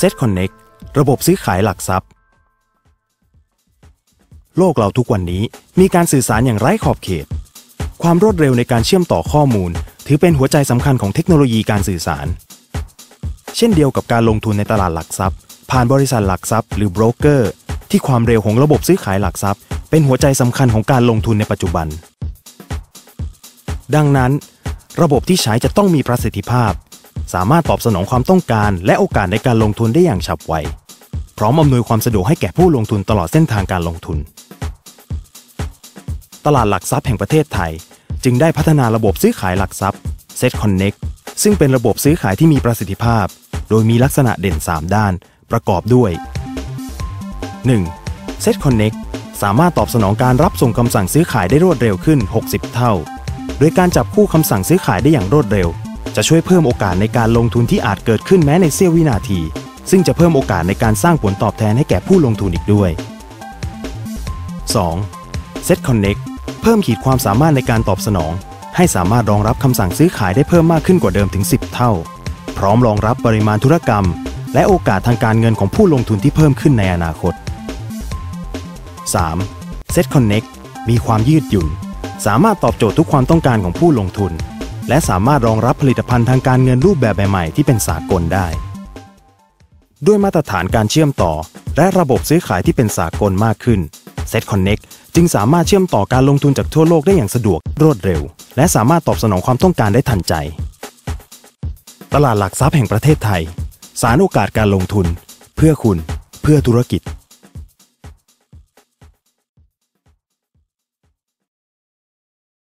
Set Connect ระบบซื้อขายหลักทรัพย์ โลกเราทุกวันนี้มีการสื่อสารอย่างไร้ขอบเขต ความรวดเร็วในการเชื่อมต่อข้อมูล ถือเป็นหัวใจสำคัญของเทคโนโลยีการสื่อสาร เช่นเดียวกับการลงทุนในตลาดหลักทรัพย์ ผ่านบริษัทหลักทรัพย์หรือโบรกเกอร์ที่ความเร็วของระบบซื้อขายหลักทรัพย์ เป็นหัวใจสำคัญของการลงทุนในปัจจุบัน ดังนั้น ระบบที่ใช้จะต้องมีประสิทธิภาพ สามารถตอบสนองความต้องการ และโอกาสในการลงทุนได้อย่างฉับไว พร้อมอำนวยความสะดวกให้แก่ผู้ลงทุนตลอดเส้นทางการลงทุน ตลาดหลักทรัพย์แห่งประเทศไทย จึงได้พัฒนาระบบซื้อขายหลักทรัพย์ Set Connect ซึ่งเป็นระบบซื้อขายที่มีประสิทธิภาพ โดยมีลักษณะเด่น 3 ด้าน ประกอบด้วย 1. Set Connect สามารถตอบสนองการรับส่งคำสั่งซื้อขายได้รวดเร็วขึ้น 60 เท่า โดยการจับคู่คำสั่งซื้อขายได้อย่างรวดเร็ว จะช่วยเพิ่มโอกาสในการลงทุนที่อาจเกิดขึ้นแม้ในเสี้ยววินาที ซึ่งจะเพิ่มโอกาสในการสร้างผลตอบแทนให้แก่ผู้ลงทุนอีกด้วย 2. Set Connect เพิ่มขีดความสามารถในการตอบสนอง ให้สามารถรองรับคำสั่งซื้อขายได้เพิ่มมากขึ้นกว่าเดิมถึง 10 เท่า พร้อมรองรับปริมาณธุรกรรม และโอกาสทางการเงินของผู้ลงทุนที่เพิ่มขึ้นในอนาคต 3. Set Connect มีความยืดหยุ่น สามารถตอบโจทย์ทุกความต้องการของผู้ลงทุน และสามารถรองรับผลิตภัณฑ์ทางการเงินรูปแบบใหม่ๆ ที่เป็นสากลได้ ด้วยมาตรฐานการเชื่อมต่อ และระบบซื้อขายที่เป็นสากลมากขึ้น Set Connect จึงสามารถเชื่อมต่อการลงทุนจากทั่วโลกได้อย่างสะดวกรวดเร็ว และสามารถตอบสนองความต้องการได้ทันใจ ตลาดหลักทรัพย์แห่งประเทศไทย สารโอกาสการลงทุน เพื่อคุณ เพื่อธุรกิจ